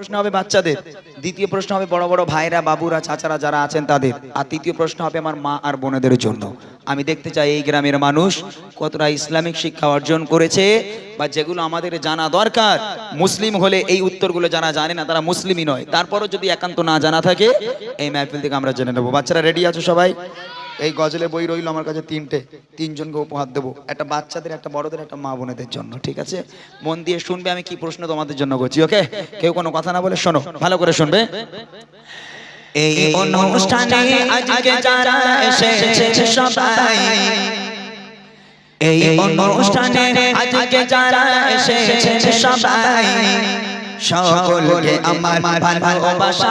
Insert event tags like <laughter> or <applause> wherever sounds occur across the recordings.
প্রশ্ন হবে বাচ্চাদের। দ্বিতীয় প্রশ্ন হবে বড় বড় ভাইরা, বাবুরা, চাচারা যারা আছেন তাদের। আর তৃতীয় প্রশ্ন হবে আমার মা আর বোনেদের জন্য। আমি দেখতে চাই এই গ্রামের মানুষ কতটা ইসলামিক শিক্ষা অর্জন করেছে বা যেগুলো আমাদের জানা দরকার। মুসলিম হলে এই উত্তরগুলো যারা জানে না, তারা মুসলিমই নয়। তারপরও যদি একান্ত না জানা থাকে, এই মাহফিল থেকে আমরা জেনে নেব। বাচ্চারা রেডি আছো সবাই? এই গজলে বই রইল আমার কাছে তিনটে। তিনজনকে উপহার দেবো। একটা বাচ্চাদের, একটা বড়দের, একটা মা বোনেদের জন্য, ঠিক আছে? মন দিয়ে শুনবে আমি কি প্রশ্ন তোমাদের জন্য করছি, ওকে? কেউ কোনো কথা না বলে শোনো, ভালো করে শুনবে। এই অনুষ্ঠানে আজকে যারা এসেছে সবাই, এই অনুষ্ঠানে আজকে যারা এসেছে সবাই, সকলকে আমার ভালোবাসা।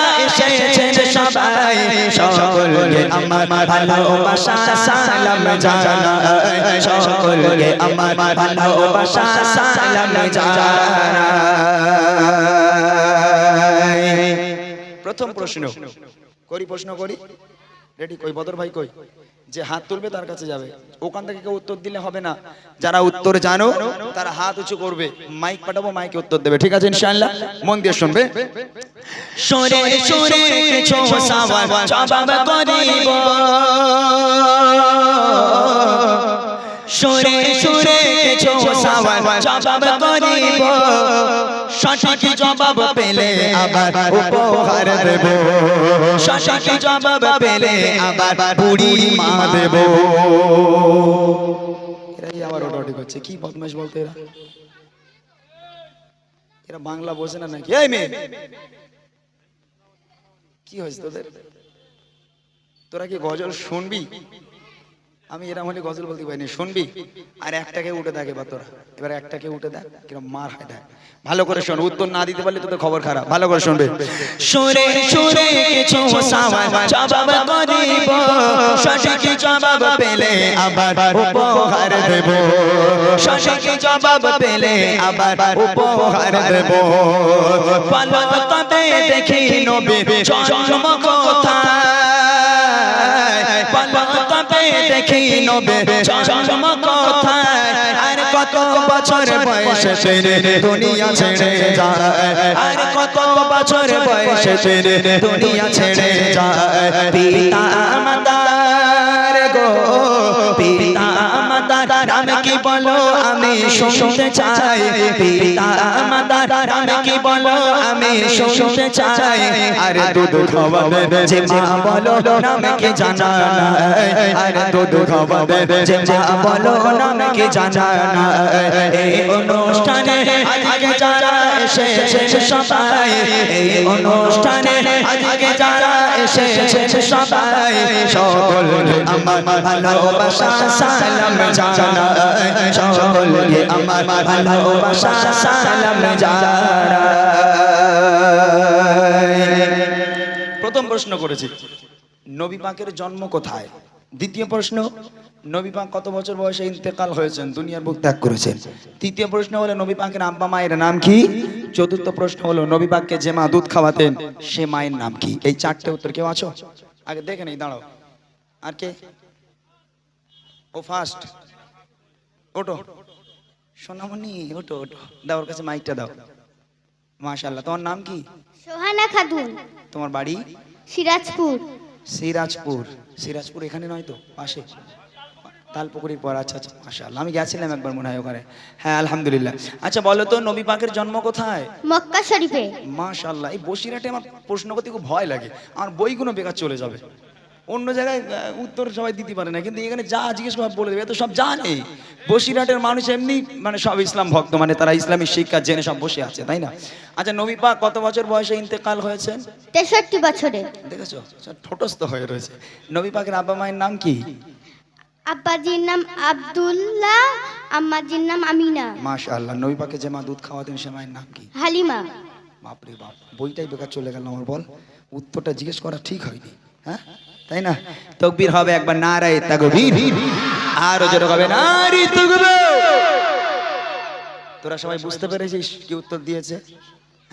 এসেছে সবাই। সকলকে আমার ভালোবাসা সালাম জানাই। সকলকে আমার ভালোবাসা সালাম জানাই। প্রথম প্রশ্ন করি প্রশ্ন করি। রেডি কই বদর ভাই কই যে হাত তুলবে তার কাছে যাবে ওখান থেকে কেউ উত্তর দিলে হবে না যারা উত্তর জানো তারা হাত উঁচু করবে মাইক পাঠাবো মাইকে উত্তর দেবে ঠিক আছে ইনশাআল্লাহ মন দিয়ে শুনবে সরে সরে কিছু সাওয়াল জবাব করিব সরে সরে কিছু সাওয়াল জবাব করিব সঠিক জবাব পেলে আবার উপহার দেব। সঠিক জবাব পেলে আবার বুড়ি মা দেব। এরা আবার ওটা করছে। কি বদমাশ বলতে এরা? এরা বাংলা বোঝে না নাকি? এই মেয়ে! কি হয়েছে তোদের? তোরা কি গজল শুনবি? আমি এরম হলে গজল বলতে পারিনি, শুনবি? আর একটাকে উঠে দেখ এবার তোরা। এবার একটাকে উঠে দেখ, কিরম মার হয় দেখ। ভালো করে শোন, উত্তর না দিতে পারলে তোদের খবর খারাপ। ভালো করে শুনবে। সুরে সুরে কিছু জবাব করিব, সঠিক জবাব পেলে আবার উপহার দেব। সঠিক জবাব পেলে আবার উপহার দেব। পালক তবে দেখি নবী জন্ম কোথায়? দেখি নবে। জন্ম কোথায়? আর কত বছর বয়সে ছেড়ে দুনিয়া ছেড়ে যায়? আর কত বছর বয়সে ছেড়ে দুনিয়া ছেড়ে যায়? পিতা মাতার শুনতে চাই, পিতা মাতার নাম কি বলো, আমি শুনতে চাই। আর দুধ খাওয়াবে যে মা বলো, নাম কি জানা আর দুধ খাওয়াবে যে মা বলো, নাম কি জানা এই অনুষ্ঠানে আজকে যারা এসেছে সবাই, এই অনুষ্ঠানে আজকে যারা সবাই। সকলকে আমার ভালোবাসা সালাম জানাই। সকলকে আমার ভালোবাসা সালাম জানাই। প্রথম প্রশ্ন করেছি। নবী পাকের জন্ম কোথায়? দ্বিতীয় প্রশ্ন নবী পাক কত বছর বয়সে ইন্তেকাল হয়েছেন? দুনিয়ার বুক ত্যাগ করেছেন। তৃতীয় প্রশ্ন হলো নবী পাকের আব্বা মায়ের নাম কি? চতুর্থ প্রশ্ন হলো নবী পাককে যে মা দুধ খাওয়াতেন সে মায়ের নাম কি? এই চারটে উত্তর কেউ আছো? আগে দেখে নেই দাঁড়াও। আর কে? ও ফার্স্ট ওটো সোনামণি ওটো ওটো দাও ওর কাছে মাইকটা দাও। মাশাল্লাহ তোমার নাম কি? সোহানা খাতুন। তোমার বাড়ি? সিরাজপুর। সিরাজপুর। সিরাজপুর এখানে নয় তো? পাশে। তালপুকুরির পর আচ্ছা আচ্ছা মাশাআল্লাহ আমি গেছিলাম একবার মনে হয় ওখানে। হ্যাঁ আলহামদুলিল্লাহ। আচ্ছা বলো তো নবী পাকের জন্ম কোথায়? মক্কা শরীফে। মাশাআল্লাহ এই বসিরহাটে আমার প্রশ্ন করতে খুব ভয় লাগে। আমার বইগুলো বেকার চলে যাবে। অন্য জায়গায় উত্তর সবাই দিতে পারে না কিন্তু এখানে যা জিজ্ঞেস করা বলে দেবে এ তো সব জানে বসিরহাটের মানুষ এমনি মানে সব ইসলাম ভক্ত মানে তারা ইসলামী শিক্ষা জেনে সব বসে আছে তাই না? আচ্ছা নবী পাক কত বছর বয়সে ইন্তেকাল হয়েছেন? তেষট্টি বছরে। দেখেছ? সব ঠোঁটস্থ হয়ে রয়েছে। নবী পাকের আব্বা মায়ের নাম কি? আব্বাজির নাম আব্দুল্লাহ আম্মাজির নাম আমিনা। মাশাআল্লাহ নবী পাকে যে মা দুধ খাওয়াতেন সে মায়ের নাম কি? হালিমা। বাপরে বাপ বইটাই বেকার চলে গেল আমার বল। উত্তরটা জিজ্ঞেস করা ঠিক হয়নি হ্যাঁ? তাই না? তকবীর হবে একবার নারায় তাকবীর। আর জোরে হবে নারী তকবীর। তোরা সবাই বুঝতে পেরেছিস কি উত্তর দিয়েছে?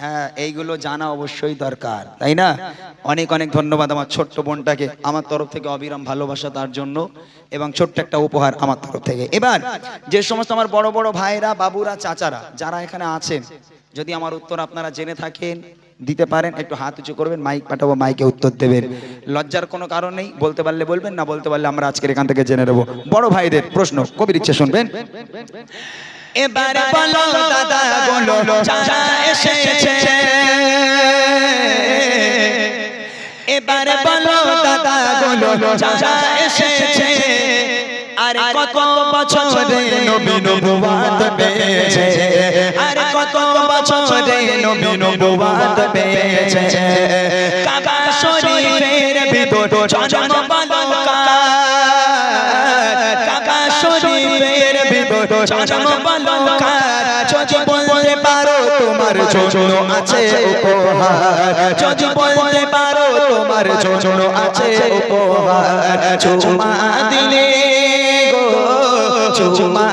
হ্যাঁ এইগুলো জানা অবশ্যই দরকার, তাই না? অনেক অনেক ধন্যবাদ আমার ছোট্ট বোনটাকে, আমার তরফ থেকে অবিরাম ভালোবাসা তার জন্য এবং ছোট্ট একটা উপহার আমার তরফ থেকে। এবার, যে সমস্ত আমার বড় বড় ভাইরা, বাবুরা, চাচারা, যারা এখানে আছেন, যদি আমার উত্তর আপনারা জেনে থাকেন, দিতে পারেন, একটু হাত উঁচু করবেন, মাইক পাঠাবো, মাইকে উত্তর দেবেন। লজ্জার কোনো কারণ নেই, বলতে পারলে বলবেন, না বলতে পারলে আমরা আজকের এখান থেকে জেনে নেব। বড় ভাইদের প্রশ্ন, কবির ইচ্ছে শুনবেন? এবার বলো দাদা বলো চাচা এসেছে। এবার বলো দাদা বলো চাচা এসেছে। আর কত বছরে নবী নবুয়াত পেয়েছে। আর কত বছরে নবী নবুয়াত পেয়েছে। কাবা শরীফের ভিতর জন্ম বালকা কাবা শরীফের ভিতর জন্ম বালকা যদি বলতে পারো, তোমার জন্য আছে উপহার। যদি বলতে পারো, তোমার জন্য আছে উপহার। চুমা দিলে গো, চুমা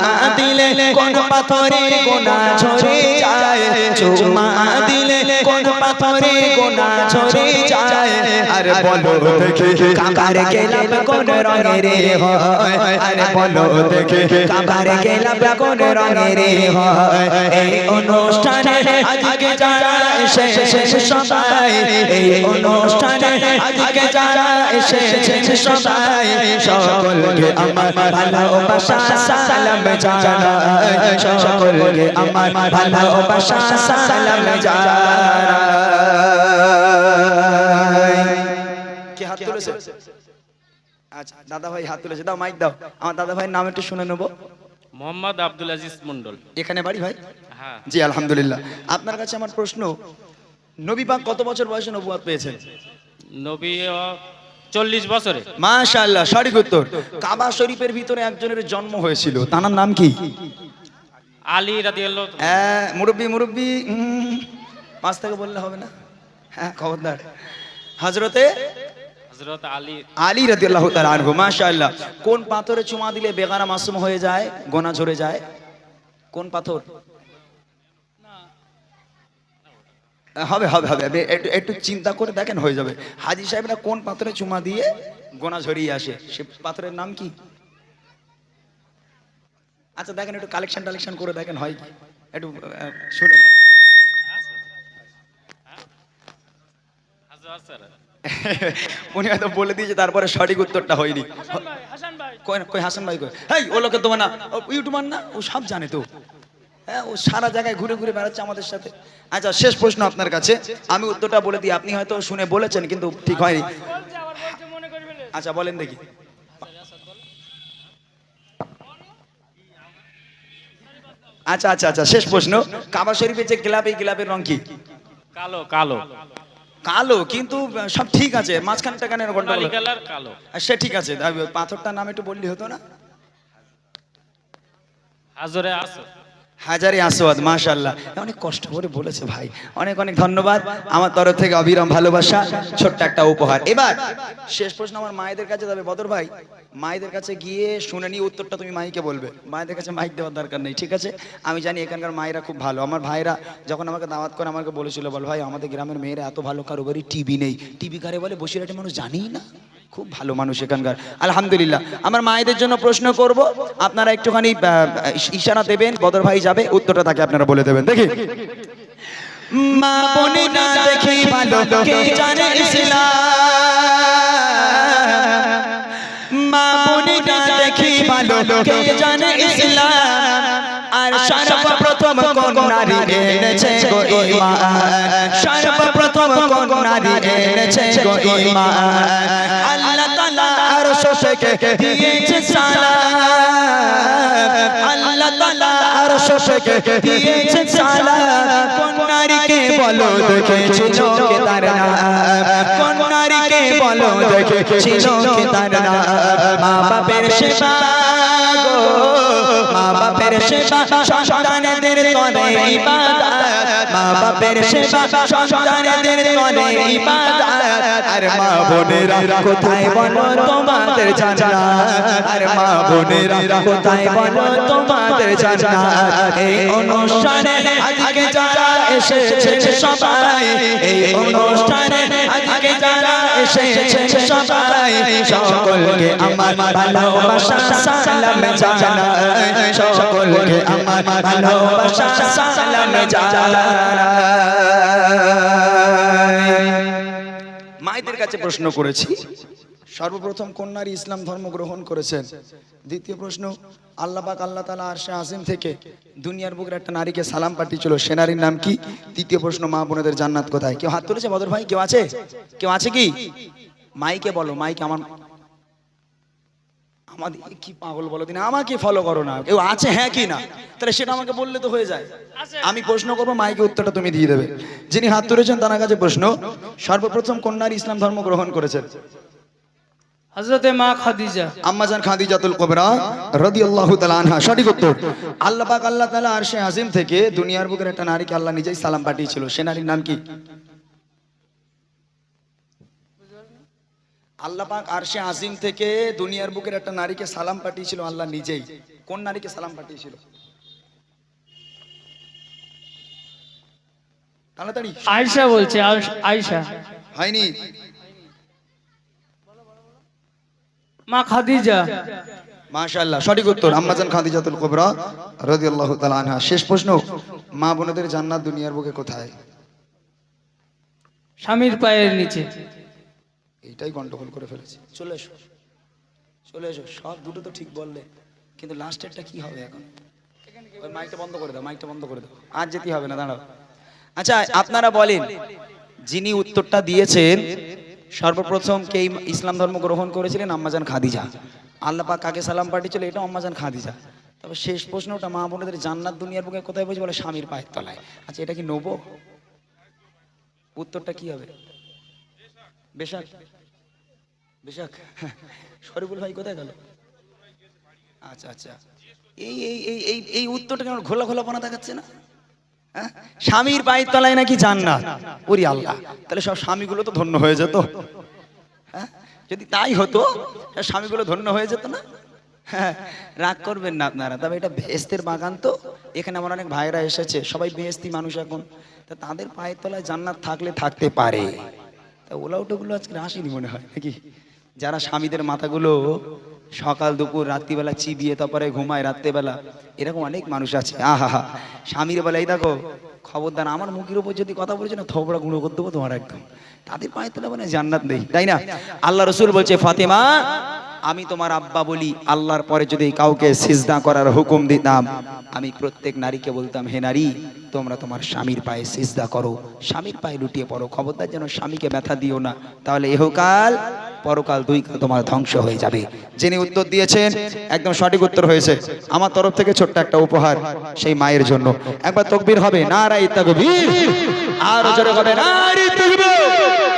পাথরে গোনা ঝরে যায়। চুমা দিলে কোন পাথরে গোনা ঝরে যায়। আরে বলো দেখি কাকার গেলাম কোন রঙের হয়। আরে বলো দেখি কাকার গেলাম কোন রঙের হয়। এই অনুষ্ঠানে আজকে যারা আচ্ছা দাদা ভাই হাত তুলেছে? দাও মাইক দাও। আমার দাদা ভাইয়ের নাম একটু শুনে নেব। মোহাম্মদ আব্দুল আজিজ মন্ডল এখানে বাড়ি ভাই? হ্যাঁ। জি আলহামদুলিল্লাহ। আপনার কাছে আমার প্রশ্ন নবী পাক কত বছর বয়সে নবুয়াত পেয়েছেন? নবী চল্লিশ বছরে। মাশাআল্লাহ সঠিক উত্তর। কাবা শরীফের ভিতরে একজনের জন্ম হয়েছিল। তার নাম কি? আলী রাদি হ্যাঁ মুরব্বি মুরব্বি পাঁচ থেকে বললে হবে না? হ্যাঁ খবরদার। হজরত আলী। আলী রাদিয়াল্লাহু তাআলা আনহু, মাশাআল্লাহ। কোন পাথরে চুমা দিলে বেগানা মাসুম হয়ে যায়, গোনা ঝরে যায়? কোন পাথর? হবে হবে হবে একটু একটু চিন্তা করে দেখেন, হয়ে যাবে। হাজি সাহেবরা কোন পাথরে চুমা দিয়ে গোনা ঝরিয়ে আসে? সে পাথরের নাম কি? আচ্ছা দেখেন, একটু কালেকশন টালেকশন করে দেখেন, হয় একটু শুনে। <laughs> উনি হয়তো বলে দিয়েছে তারপরে সঠিক উত্তরটা হয়নি। কই কই হাসান ভাই কই? হেই ও লোকে তোমার না ও ইউটিউবার না? ও সব জানে তো। হ্যাঁ ও সারা জায়গায় ঘুরে ঘুরে বেড়াচ্ছে আমাদের সাথে। আচ্ছা শেষ প্রশ্ন আপনার কাছে। আমি উত্তরটা বলে দিই আপনি হয়তো শুনে বলেছেন কিন্তু ঠিক হয়নি। আচ্ছা বলেন দেখি। আচ্ছা আচ্ছা আচ্ছা শেষ প্রশ্ন। কাবা শরীফের যে গোলাপ এই গোলাপের রং কি? কালো কালো। কালো কিন্তু সব ঠিক আছে মাঝখানটা কেন গন্ডগোল কালি সে ঠিক আছে পাথরটার নাম একটু বললি হতো না? হাজরে আসো। হাজারি আসওয়াদ মাশাল্লাহ অনেক কষ্ট করে বলেছে ভাই। অনেক অনেক ধন্যবাদ। আমার তরফ থেকে অবিরাম ভালোবাসা, ছোট্ট একটা উপহার। এবার শেষ প্রশ্ন আমার মায়েদের কাছে যাবে। বদর ভাই, মায়েদের কাছে গিয়ে শুনে নিয়ে উত্তরটা তুমি মাইকে বলবে। মায়েদের কাছে মাইক দেওয়ার দরকার নেই, ঠিক আছে? আমি জানি এখানকার মায়েরা খুব ভালো। আমার ভাইরা যখন আমাকে দাওয়াত করে, আমাকে বলেছিল, বল ভাই, আমাদের গ্রামের মেয়েরা এত ভালো কারও টিভি নেই। টিভি কারে বলে? বসিরহাটে মানুষ জানেই না। খুব ভালো মানুষ এখানকার। আলহামদুলিল্লাহ। আমার মায়েদের জন্য প্রশ্ন করব, আপনারা একটুখানি ইশারা দেবেন, বদর ভাই যাবে, উত্তরটা তাকে আপনারা বলে দেবেন। দেখি। মা বোনেরা দেখি ভালো কে জানে ইসলাম। মা বোনেরা দেখি ভালো কে জানে ইসলাম। সর্বপ্রথম কোন নারী এনেছে গো ঈমান সর্বপ্রথম কোন নারী এনেছে গো ঈমান আল্লাহ তাআলা থেকে দিয়েছে সালাম। আল্লাহ তাআলা আরশ থেকে দিয়েছে সালাম। কোন নারীকে বলো তার নাম। কোন বলো দেখেছিল কে তার মা বাপের সেবা গো মা বাপের সেবা সন্তানদের তরে ইবাদত মা বাপের সেবা সন্তানদের তরে ইবাদত আর মা বোনেরা কোথায় বলো তোমাদের জান্নাত আর মা বোনেরা কোথায় বলো তোমাদের জান্নাত এই অনুষ্ঠানে আজকে যারা এসেছে সবাই এই অনুষ্ঠানে আজকে যারা এসেছে সবাই। সকলকে আমার ভালোবাসা সালাম জানাই। সকলকে আমার ভালোবাসা সালাম জানাই। মায়েদের কাছে প্রশ্ন করেছি। সর্বপ্রথম কোন নারী ইসলাম ধর্ম গ্রহণ করেছেন। দ্বিতীয় প্রশ্ন আল্লাহ পাক আল্লাহ তালা আরশে আসিম থেকে দুনিয়ার বুকের একটা নারীকে সালাম পাঠিয়েছিল সে নারীর নাম কি? তৃতীয় প্রশ্ন মা বোনেদের জান্নাত কোথায়? কেউ হাত তুলেছে বদর ভাই? কেউ আছে? কেউ আছে কি? মাইকে বলো মাইকে আমার আমাদের কি পাগল বলো দিন আমাকে ফলো করো না। কেউ আছে হ্যাঁ কি না? তাহলে সেটা আমাকে বললে তো হয়ে যায়। আমি প্রশ্ন করব মাইকে উত্তরটা তুমি দিয়ে দেবে। যিনি হাত তুলেছেন তার কাছে প্রশ্ন সর্বপ্রথম কোন নারী ইসলাম ধর্ম গ্রহণ করেছেন। হজরতে মা খাদিজা। আম্মাজান খাদিজাতুল কুবরা রাদিয়াল্লাহু তাআলা আনহা সঠিক উত্তর। আল্লাহ পাক আল্লাহ তাআলা আরশে আজিম থেকে দুনিয়ার বুকের একটা নারীকে আল্লাহ নিজেই সালাম পাঠিয়েছিল। সে নারীর নাম কি? আল্লাহ পাক আরশে আজিম থেকে দুনিয়ার বুকের একটা নারীকে সালাম পাঠিয়েছিল আল্লাহ নিজেই। কোন নারীকে সালাম পাঠিয়েছিল? তাড়াতাড়ি। আয়শা বলছে আয়শা। হয়নি। মা খাদিজা। মাশাআল্লাহ সঠিক উত্তর আম্মাজান খাদিজাতুল কুবরা রাদিয়াল্লাহু তাআলা আনহা। শেষ প্রশ্ন মা বোনদের জান্নাত দুনিয়ার বুকে কোথায়? স্বামীর পায়ের নিচে। এইটাই গন্ডগোল করে ফেলেছি। চলে এসো। চলে এসো সব দুটো তো ঠিক বললে। কিন্তু লাস্টেরটা কি হবে এখন? ওই মাইকটা বন্ধ করে দাও মাইকটা বন্ধ করে দাও। আর যেতে হবে না দাঁড়াও। আচ্ছা আপনারা বলেন যিনি উত্তরটা দিয়েছেন সর্বপ্রথম কে ইসলাম ধর্ম গ্রহণ করেছিলেন আম্মাজান খাদিজা। আল্লাহ পাক কাকে সালাম পাঠিয়েছিল? এটা আম্মাজান খাদিজা। তবে শেষ প্রশ্নটা মা বোনেদের জান্নাত দুনিয়ার বুকে কোথায় বলছে বলে স্বামীর পায়ের তলায়। আচ্ছা এটা কি নেব? উত্তরটা কি হবে? বেশাক। বেশাক। শরীফুল ভাই কোথায় গেল? আচ্ছা আচ্ছা। এই এই এই এই উত্তরটা কেন ঘোলা ঘোলাপনা দেখাচ্ছে না? স্বামীর পায়ের তলায় নাকি জান্নাত? ওরি আল্লাহ, তাহলে সব স্বামীগুলো তো ধন্য হয়ে যেত। হ্যাঁ? যদি তাই হতো স্বামীগুলো ধন্য হয়ে যেত না? হ্যাঁ রাগ করবেন না আপনারা, তবে এটা বেহেস্তের বাগান তো। এখানে আমার অনেক ভাইরা এসেছে, সবাই বেহেস্তি মানুষ এখন। তা তাদের পায়ের তলায় জান্নাত থাকলে থাকতে পারে। তা ওলা উটোগুলো আজকে আসেনি মনে হয় নাকি? যারা স্বামীদের মাথাগুলো সকাল, দুপুর, রাত্রিবেলা চিবিয়ে, তারপরে ঘুমায় রাত্রেবেলা। এরকম অনেক মানুষ আছে। আহা স্বামীর বেলা, এই দেখো, খবরদার, আমার মুখের উপর যদি কথা বলছে না, থবড়া গুঁড়ো করে দেবো তোমার একদম। তাদের পায়ে তোলা মানে জান্নাত নেই, তাই না? আল্লাহ রসুল বলছে, ফাতেমা আমি তোমার আব্বা বলি, আল্লাহর পরে যদি কাউকে সিজদা করার হুকুম দিতাম, আমি প্রত্যেক নারীকে বলতাম, হে নারী, তোমরা তোমার স্বামীর পায়ে সিজদা করো। স্বামীর পায়ে লুটিয়ে পড়ো। খবরদার যেন স্বামীকে ব্যথা দিও না। তাহলে এহকাল, পরকাল দুই তোমার ধ্বংস হয়ে যাবে। যিনি উত্তর দিয়েছেন, একদম সঠিক উত্তর হয়েছে। আমার তরফ থেকে ছোট্ট একটা উপহার সেই মায়ের জন্য। একবার তকবির হবে না নারাই তাকবীর। আর জোরে হবে নারী তাকবীর।